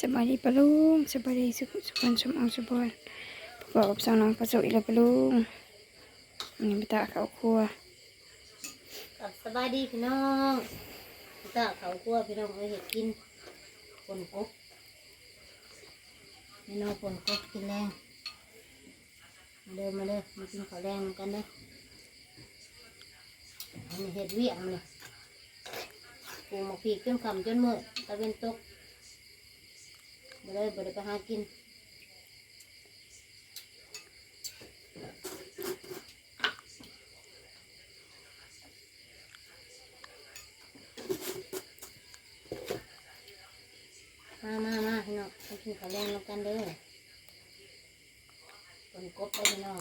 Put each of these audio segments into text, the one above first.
สบายดีปะลุงสบายดีสุขสุขคนสมอาสบายประกอบกับสาวน้องประสบอีแล้วปะลุงนนี้ไปตาเขาวครัวกับสบายดีพี่น้องพี่ตาเขาคัวพี่น้องเอาเห็ดกินปนกบเมนูปนกบกินแรงมาเดินมาเด้อมากินข้าวแรงกันเด้ออันนี้เห็ดเวียงเลยปูหมกผีจนคำจนมืดตะเวนตก มาเลยบ่ได้ไปหากินมามามาพี่น้องไปกินข้าวแรงแล้วกันเด้อปนกบไปพี่น้อง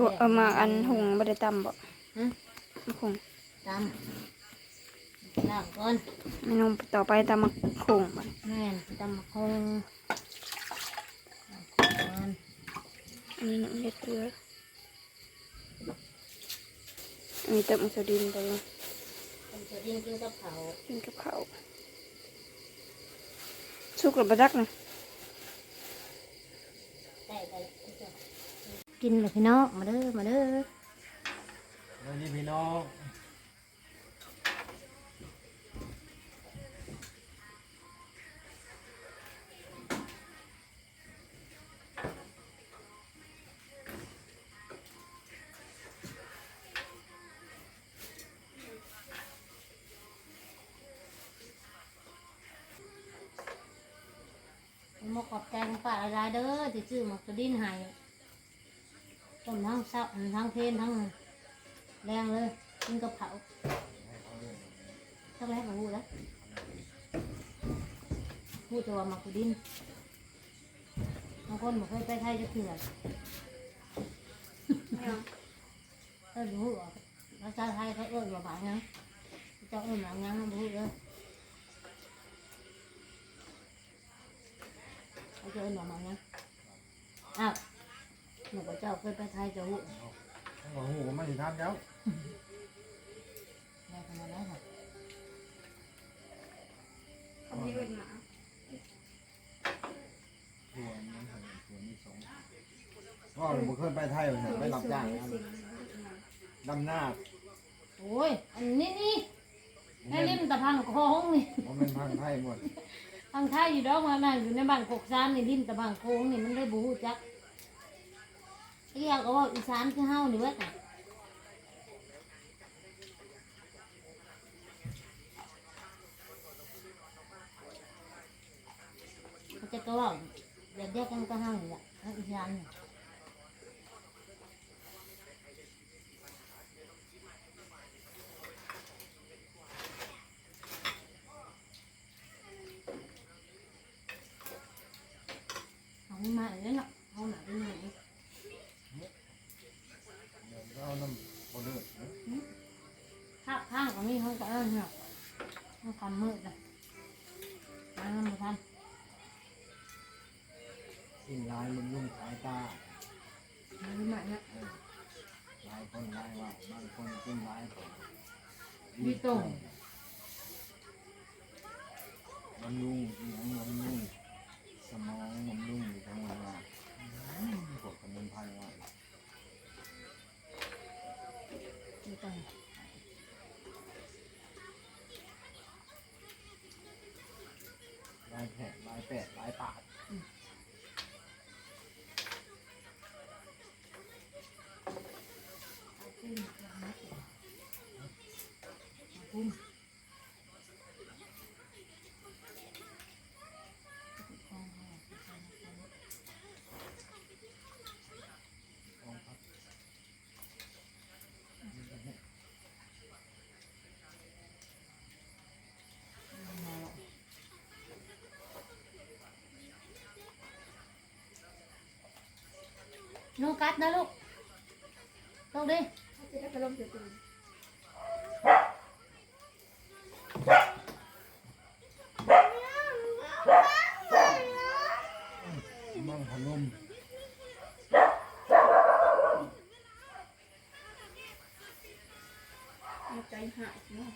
เอาถั่วเอามาอันหุงบไดตำบ่ฮะมาหุงตำล้างก่อนเมนูต่อไปตำมะขุงบ่แม่นตำมะคงล้างก่อนอันนี้น้ำเล็ดเกลืออันนี้เติมอัสดินไปเลยต้มตัวดินกินกับเขาวกินกับข้าวสุกหรือบะดักนะได้ไป กินเลยพี่น้องมาเด้อมาเด้อวันนี้พี่น้องผมมาขอบใจของป้าหลายๆเด้อที่ซื้อหมกตัวดินให้ ต้มทั้งเช้าทั้งเพลนทั้งแรงเลยกินกับเขาวต้องแรกกับหูแล้วหูตัวหมกตัวดินบางคนบอกเคยไปไทยจะเถื่อนเออรู้ว่าภาษาไทยเขาเอิ้นว่าบางยังเจ้าเอิ้นบางยังไม่รู้เลยเขาจะเอิ้นว่าบางยังอ้าว หนูกับเจ้าเคยไปไทยจะรู้โอ้โหไม่ได้ทานแล้วได้ขนาดนั้นค่ะเขาไม่เป็นหมาถั่วมันหันถั่วนี่สองก็ผมเคยไปไทยผมไปรับจ้างนะดำหน้าโอ้ย อันนี้นี่แม่ริมตะพังโค้งนี่ผมเป็นพันไทยหมด ทางไทยอยู่ดอกมานั่งอยู่ในบ้านกกซานนี่ริมตะพังโค้งนี่มันได้บรูจัก เรียกว่าอีสานคือเฮานี่เว้ยน่ะเขาจะก็ว่าเด็กเด็กกันก็เฮานี่แหละทางอีสานนี่เอามาอีกแล้วเนาะเอาหนาไปไหน เดี๋ยวเอาน้ำบดเลือด ข้างข้างของนี่ เขาก็เอิ้นเนาะเขาทำมืดเลยมาทำมาทกินลายมันลุ่มสายตาำมาดูใหม่นะลายคนลายว่าบางคนกินลายมีตรงมันลุ่งอีหยังมันลุ่งสมองมันลุ่งอยู่ทั้ง น้องกัดนะลูกต้องดิจะได้กระลมจะตื่นบ้างพนมใจหายเนาะ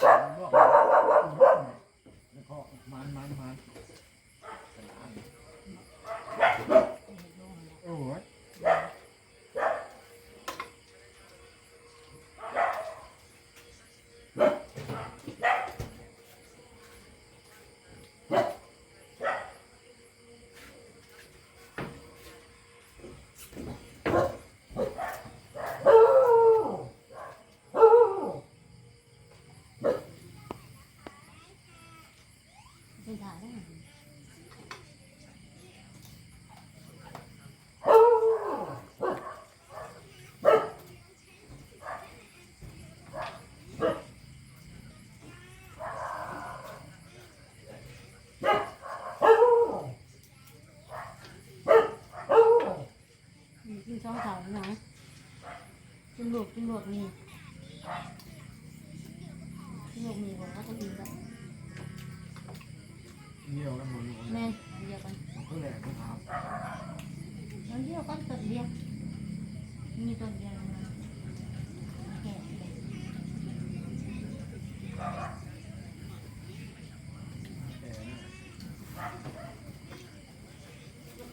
ใช่บอกแล้วก็มันมันมันโอ้ย เป็นถ่ายได้กินช่องเขาหน่อยกินลูกกินลูกนี่กินลูกนี่ผมก็ต้องกินแล้ว เดียวกันหมดเลยแม่เดียวกันมันก็แหลกไม่ทแล้วเดียวกันต้นเดียวมีต้นเดียวนะแก่เลยำแต่เนี่ย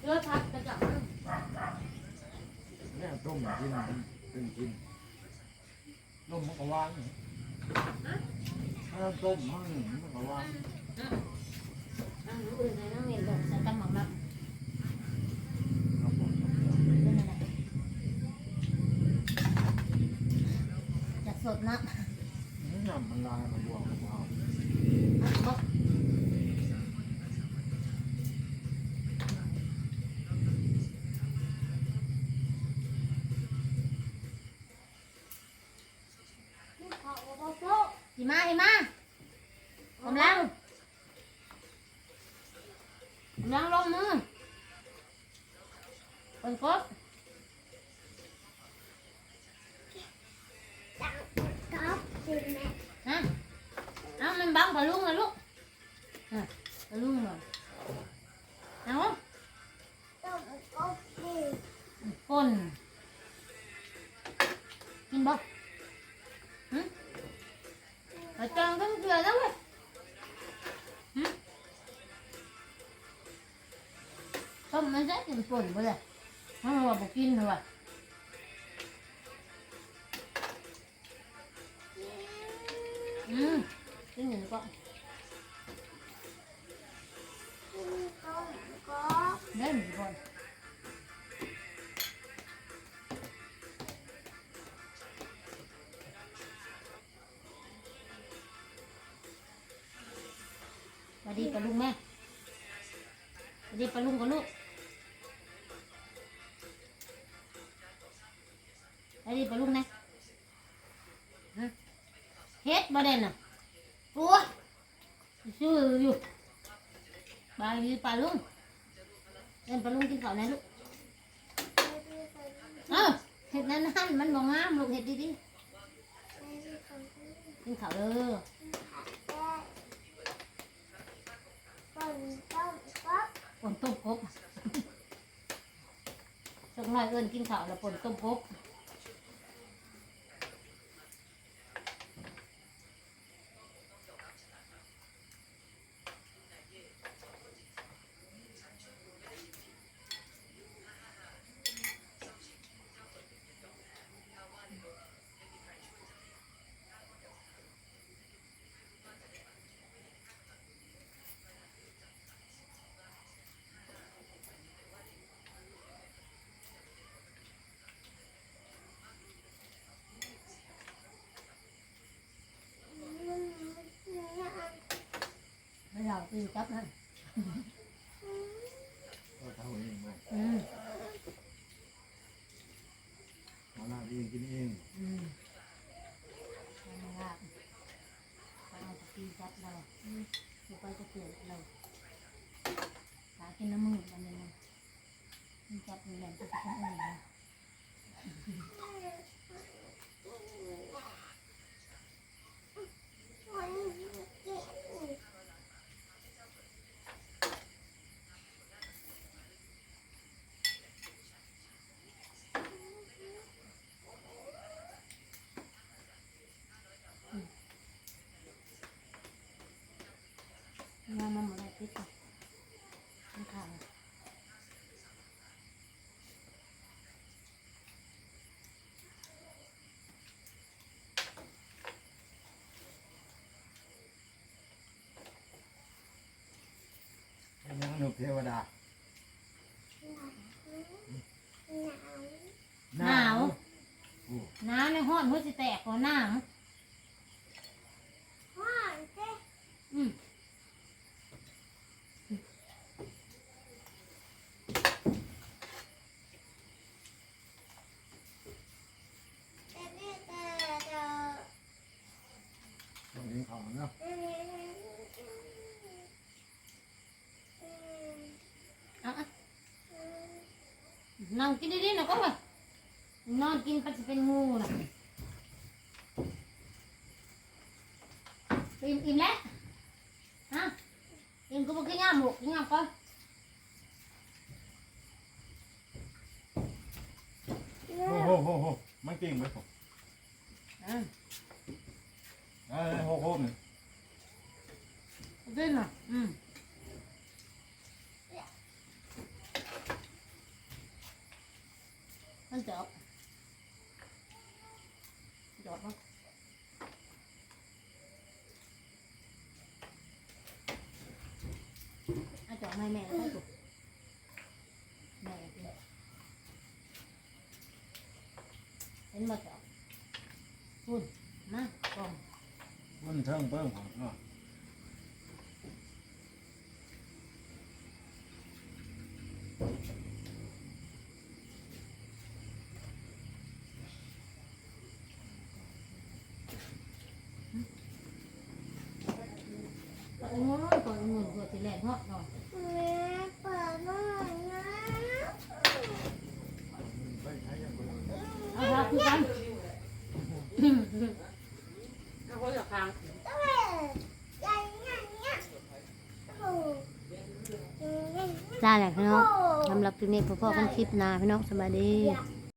เลือดพัดกระจับเนี่ยต้มกินเป็นกินต้มมันก็หวานถ้าต้มมันมันก็หวานนั่งอื่น ส่กันหมอกนักครับผมเป็นอะไรจะสดนักนี่ยำมันลายมันบวกมันเอาอะบอกหิมะหิมะ เอามันบังปลาลุงเลยลูกฮะปลาลุงเลยเอาค นี่หนึ่งก็เล่นก่อนสวัสดีปะลุงแม่สวัสดีปะลุงกับลูกสวัสดีปะลุงนะเฮ็ดบ่เด่นอะ à ủa chưa อยู่ bà đi bà luôn em bà luôn cái khẩu này lúc ờ hết นั่นนั่นมันมองามลูกเห็ดดีดีกินข้าวเด้อปนต้มกบสักหน่อยเอินกินข้าวแล้วปนต้มกบ ตีกับนะก็ทำเองบ่อืมเอาหน้าเองกินเองอืมทำไม่ได้ไเอาจะกินจัดเราอืมอาไปจะเกิดเราหากินน้ำมือกันเลยนะมันจัดมีแหลมไปกินน้ำมือ นั่งม่นยังหนุกเทวดา หนาว หนาวในห้องหัวจะแตกกว่าหนาว นั่งกินดีๆหน่อยก็ไปนอนกินไปจะเป็นงูน่ะอิ่มอิ่มแล้วฮะอิ่มก็บอกกินย่ามหมกกินย่ามก่อนโอ้โหโหโหมันเก่งไหมผมอะเอ้ยโหโหนี่กินน่ะอืม มันเจาะเจาะปะเอาเจาะให้แม่แล้วให้ถูกแม่กินเห็นมาเจาะคุณมากล่องมันเทิงเพิ่มของเนาะ อ้ยก่อนเงินตัวที่แรกเนาะเนาะไปใช้ยังไงเอาละคือกันเอาคนละครั้งจ้าแหละพี่น้องสำหรับคลิปนี้พ่อพ่อกันคลิปหนาพี่น้องสบายดีส